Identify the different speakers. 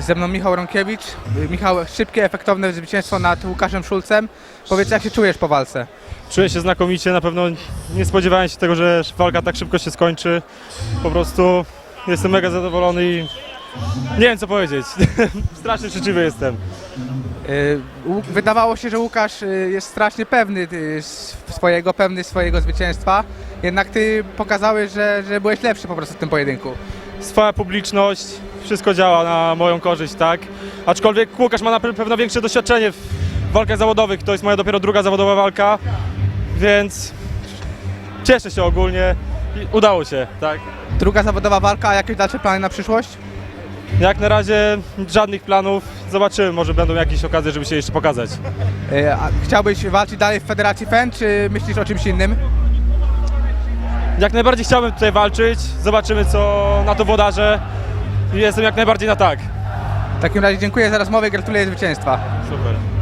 Speaker 1: Ze mną Michał Rąkiewicz. Michał, szybkie, efektowne zwycięstwo nad Łukaszem Szulcem. Powiedz, jak się czujesz po walce?
Speaker 2: Czuję się znakomicie, na pewno nie spodziewałem się tego, że walka tak szybko się skończy. Po jestem mega zadowolony i nie wiem co powiedzieć. Strasznie szczęśliwy jestem.
Speaker 1: Y, Wydawało się, że Łukasz y, jest strasznie pewny y, swojego, pewny swojego zwycięstwa. Jednak ty pokazałeś, że, że byłeś lepszy po prostu w tym pojedynku.
Speaker 2: Swoja publiczność, wszystko działa na moją korzyść, tak? Aczkolwiek Łukasz ma na pe- pewno większe doświadczenie w walkach zawodowych, to jest moja dopiero druga zawodowa walka, więc cieszę się ogólnie i udało się, tak?
Speaker 1: Druga zawodowa walka, a jakieś dalsze plany na przyszłość?
Speaker 2: Jak na razie żadnych planów, zobaczymy, może będą jakieś okazje, żeby się jeszcze pokazać.
Speaker 1: Y, a Chciałbyś walczyć dalej w Federacji FEN, czy myślisz o czymś innym?
Speaker 2: Jak najbardziej chciałbym tutaj walczyć, zobaczymy co na to włodarze i jestem jak najbardziej na tak.
Speaker 1: W takim razie dziękuję za rozmowę i gratuluję zwycięstwa.
Speaker 2: Super.